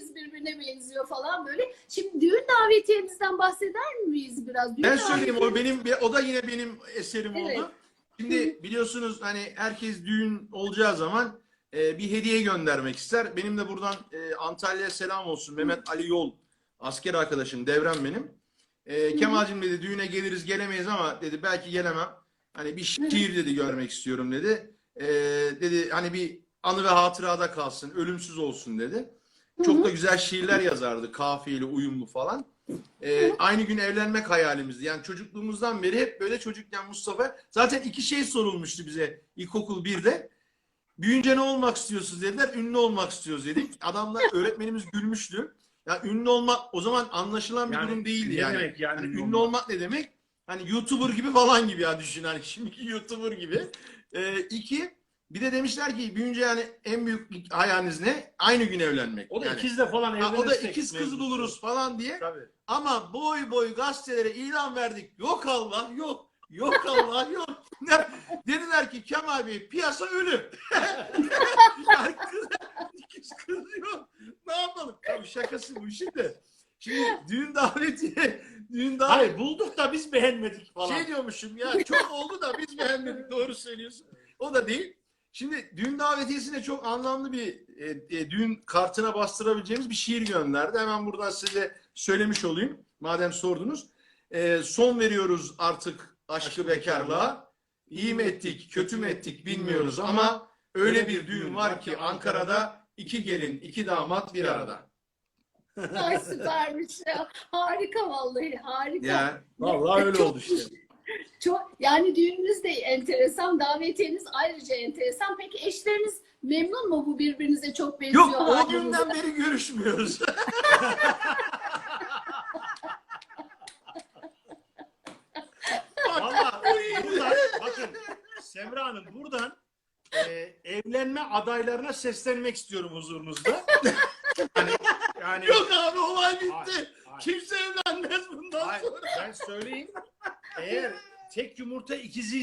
hangimiz birbirine benziyor falan böyle. Şimdi düğün davetiyemizden bahseder miyiz biraz? Düğün Ben söyleyeyim o benim o da yine benim eserim Evet. oldu. Şimdi biliyorsunuz hani herkes düğün olacağı zaman e, bir hediye göndermek ister. Benim de buradan e, Antalya'ya selam olsun. Mehmet Ali Yol asker arkadaşım Devrem benim. E, Kemal'cim dedi düğüne geliriz gelemeyiz ama dedi belki gelemem. Hani bir şiir dedi görmek istiyorum dedi. E, dedi hani bir anı ve hatırada kalsın, ölümsüz olsun dedi. Çok da güzel şiirler yazardı, kafiyeli, uyumlu falan. Ee, aynı gün evlenmek hayalimizdi. Yani çocukluğumuzdan beri hep böyle çocukken Mustafa zaten iki şey sorulmuştu bize ilkokul 1'de. Büyünce ne olmak istiyorsunuz dediler. Ünlü olmak istiyoruz dedik. Adamlar öğretmenimiz gülmüştü. Ya ünlü olmak o zaman anlaşılan bir Yani durum değildi ne yani. demek yani Hani ünlü ünlü olmak ne demek? Hani YouTuber gibi falan gibi ya düşün hani şimdiki YouTuber gibi. Ee, iki bir de demişler ki büyünce yani en büyük hayaliniz ne? Aynı gün evlenmek. O da Yani. ikizle falan Ha, o da ikiz kızı mevzusu. buluruz falan diye. Tabii. Ama boy boy gazetelere ilan verdik. Yok Allah yok. Yok Allah yok. Dediler ki Kemal Bey piyasa ölü. yani kız, ikiz kız yok. Ne yapalım? Tabii şakası bu işin de. Şimdi düğün daveti, düğün daveti. Hayır bulduk da biz beğenmedik falan. Şey diyormuşum ya çok oldu da biz beğenmedik doğru söylüyorsun. O da değil. Şimdi düğün davetiyesine çok anlamlı bir e, e, düğün kartına bastırabileceğimiz bir şiir gönderdi. Hemen buradan size söylemiş olayım. Madem sordunuz. E, son veriyoruz artık aşkı bekarlığa. İyi mi ettik, kötü mü ettik bilmiyoruz ama öyle bir düğün var ki Ankara'da iki gelin, iki damat bir arada. Ay süpermiş ya. Harika vallahi harika. Yani Vallahi öyle Çok- oldu işte. Çok yani düğününüz de enteresan, davetiyeniz ayrıca enteresan. Peki eşleriniz memnun mu bu birbirinize çok benziyor yok o halinize? günden beri görüşmüyoruz. Vallahi buradan bakın Semra Hanım buradan e, evlenme adaylarına seslenmek istiyorum huzurunuzda. Hani, yani Yok abi olay bitti. Hayır, hayır. Kimse evlenmez bundan Hayır, sonra. ben söyleyeyim. Eğer tek yumurta ikizi